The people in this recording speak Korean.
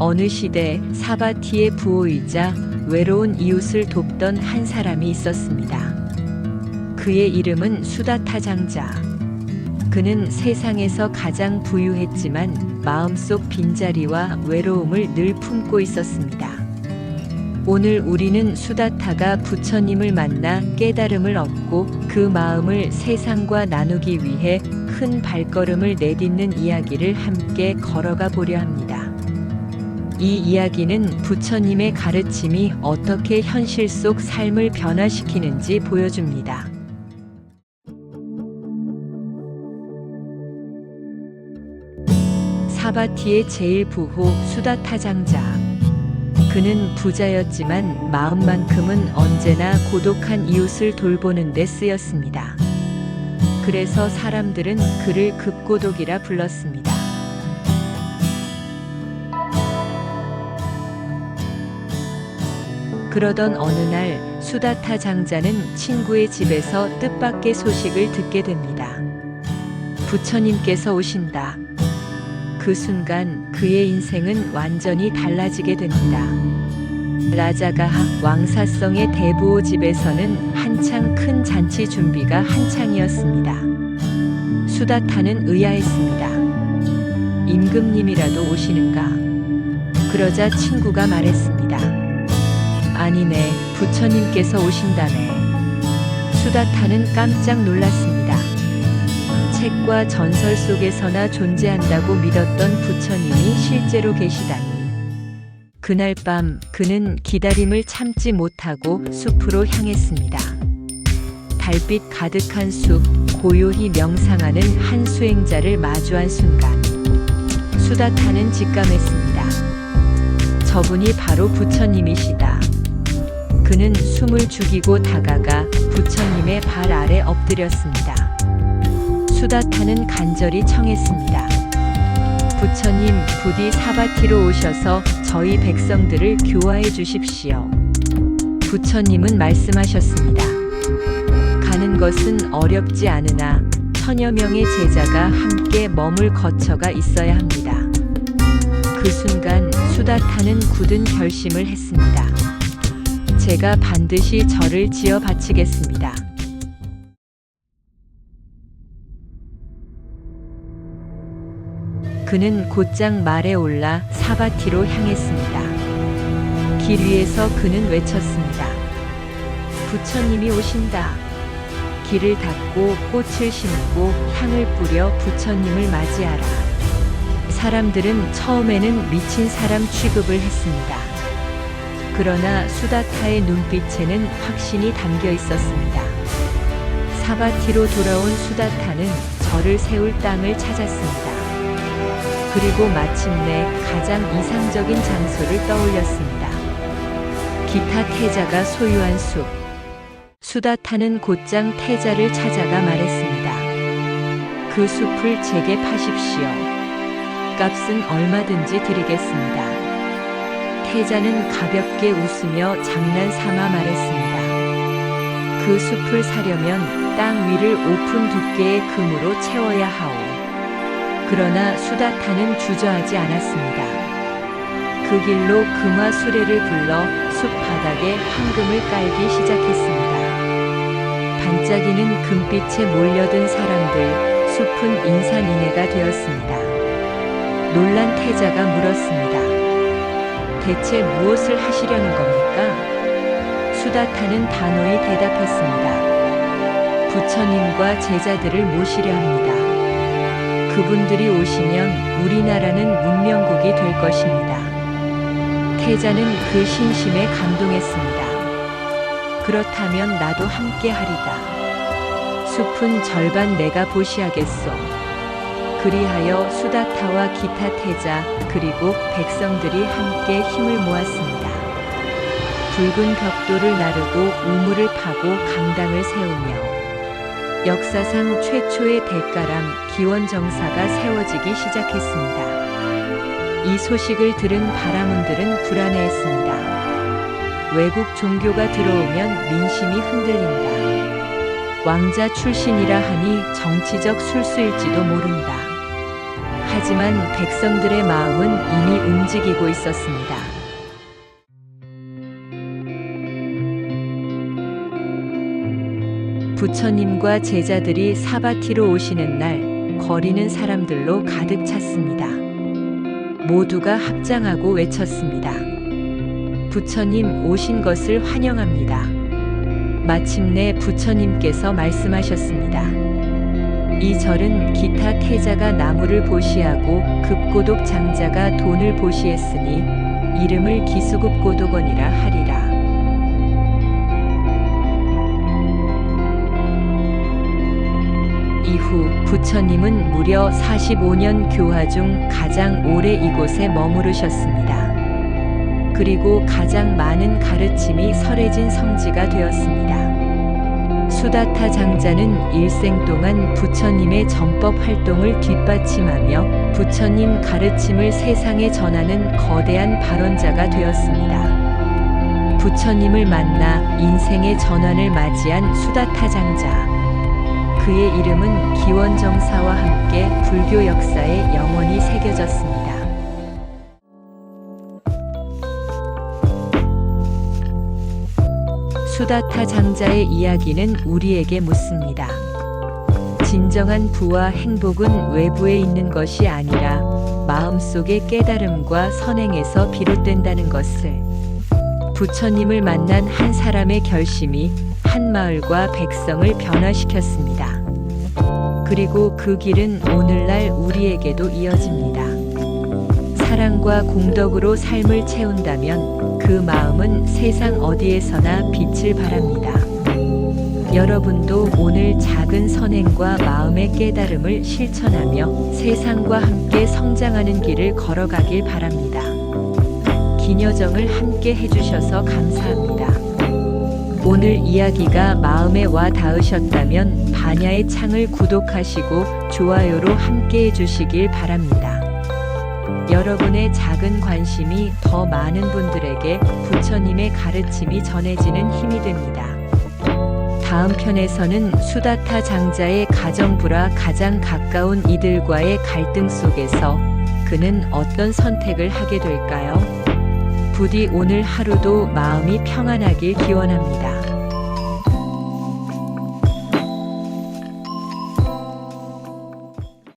어느 시대 사바티의 부호이자 외로운 이웃을 돕던 한 사람이 있었습니다. 그의 이름은 수다타 장자. 그는 세상에서 가장 부유했지만 마음속 빈자리와 외로움을 늘 품고 있었습니다. 오늘 우리는 수다타가 부처님을 만나 깨달음을 얻고 그 마음을 세상과 나누기 위해 큰 발걸음을 내딛는 이야기를 함께 걸어가 보려 합니다. 이 이야기는 부처님의 가르침이 어떻게 현실 속 삶을 변화시키는지 보여줍니다. 사바티의 제일 부호 수다타 장자. 그는 부자였지만 마음만큼은 언제나 고독한 이웃을 돌보는 데 쓰였습니다. 그래서 사람들은 그를 급고독이라 불렀습니다. 그러던 어느 날 수다타 장자는 친구의 집에서 뜻밖의 소식을 듣게 됩니다. 부처님께서 오신다. 그 순간 그의 인생은 완전히 달라지게 됩니다. 라자가하 왕사성의 대부호 집에서는 한창 큰 잔치 준비가 한창이었습니다. 수다타는 의아했습니다. 임금님이라도 오시는가? 그러자 친구가 말했습니다. 아니네, 부처님께서 오신다네. 수다타는 깜짝 놀랐습니다. 책과 전설 속에서나 존재한다고 믿었던 부처님이 실제로 계시다니. 그날 밤 그는 기다림을 참지 못하고 숲으로 향했습니다. 달빛 가득한 숲, 고요히 명상하는 한 수행자를 마주한 순간, 수다타는 직감했습니다. 저분이 바로 부처님이시다. 그는 숨을 죽이고 다가가 부처님의 발 아래 엎드렸습니다. 수다타는 간절히 청했습니다. 부처님 부디 사바티로 오셔서 저희 백성들을 교화해 주십시오. 부처님은 말씀하셨습니다. 가는 것은 어렵지 않으나 천여 명의 제자가 함께 머물 거처가 있어야 합니다. 그 순간 수다타는 굳은 결심을 했습니다. 제가 반드시 절을 지어 바치겠습니다. 그는 곧장 말에 올라 사바티로 향했습니다. 길 위에서 그는 외쳤습니다. 부처님이 오신다. 길을 닫고 꽃을 심고 향을 뿌려 부처님을 맞이하라. 사람들은 처음에는 미친 사람 취급을 했습니다. 그러나 수다타의 눈빛에는 확신이 담겨 있었습니다. 사바티로 돌아온 수다타는 절을 세울 땅을 찾았습니다. 그리고 마침내 가장 이상적인 장소를 떠올렸습니다. 기타 태자가 소유한 숲. 수다타는 곧장 태자를 찾아가 말했습니다. 그 숲을 제게 파십시오. 값은 얼마든지 드리겠습니다. 태자는 가볍게 웃으며 장난 삼아 말했습니다. 그 숲을 사려면 땅 위를 오픈 두께의 금으로 채워야 하오. 그러나 수다타는 주저하지 않았습니다. 그 길로 금화 수레를 불러 숲 바닥에 황금을 깔기 시작했습니다. 반짝이는 금빛에 몰려든 사람들, 숲은 인산인해가 되었습니다. 놀란 태자가 물었습니다. 대체 무엇을 하시려는 겁니까? 수다타는 단호히 대답했습니다. 부처님과 제자들을 모시려 합니다. 그분들이 오시면 우리나라는 문명국이 될 것입니다. 태자는 그 신심에 감동했습니다. 그렇다면 나도 함께 하리다. 숲은 절반 내가 보시하겠소. 그리하여 수다타와 기타 태자 그리고 백성들이 함께 힘을 모았습니다. 붉은 벽돌을 나르고 우물을 파고 강당을 세우며 역사상 최초의 대가람 기원정사가 세워지기 시작했습니다. 이 소식을 들은 바라문들은 불안해했습니다. 외국 종교가 들어오면 민심이 흔들린다. 왕자 출신이라 하니 정치적 술수일지도 모른다. 하지만 백성들의 마음은 이미 움직이고 있었습니다. 부처님과 제자들이 사바티로 오시는 날 거리는 사람들로 가득 찼습니다. 모두가 합장하고 외쳤습니다. 부처님 오신 것을 환영합니다. 마침내 부처님께서 말씀하셨습니다. 이 절은 기타 태자가 나무를 보시하고 급고독 장자가 돈을 보시했으니 이름을 기수급고독원이라 하리라. 이후 부처님은 무려 45년 교화 중 가장 오래 이곳에 머무르셨습니다. 그리고 가장 많은 가르침이 설해진 성지가 되었습니다. 수다타 장자는 일생 동안 부처님의 전법 활동을 뒷받침하며 부처님 가르침을 세상에 전하는 거대한 발언자가 되었습니다. 부처님을 만나 인생의 전환을 맞이한 수다타 장자. 그의 이름은 기원정사와 함께 불교 역사에 영원히 새겨졌습니다. 수다타 장자의 이야기는 우리에게 묻습니다. 진정한 부와 행복은 외부에 있는 것이 아니라 마음속의 깨달음과 선행에서 비롯된다는 것을 부처님을 만난 한 사람의 결심이 한 마을과 백성을 변화시켰습니다. 그리고 그 길은 오늘날 우리에게도 이어집니다. 사랑과 공덕으로 삶을 채운다면 그 마음은 세상 어디에서나 빛을 발합니다. 여러분도 오늘 작은 선행과 마음의 깨달음을 실천하며 세상과 함께 성장하는 길을 걸어가길 바랍니다. 기녀정을 함께 해주셔서 감사합니다. 오늘 이야기가 마음에 와 닿으셨다면 반야의 창을 구독하시고 좋아요로 함께 해주시길 바랍니다. 여러분의 작은 관심이 더 많은 분들에게 부처님의 가르침이 전해지는 힘이 됩니다. 다음 편에서는 수다타 장자의 가정부라 가장 가까운 이들과의 갈등 속에서 그는 어떤 선택을 하게 될까요? 부디 오늘 하루도 마음이 평안하길 기원합니다.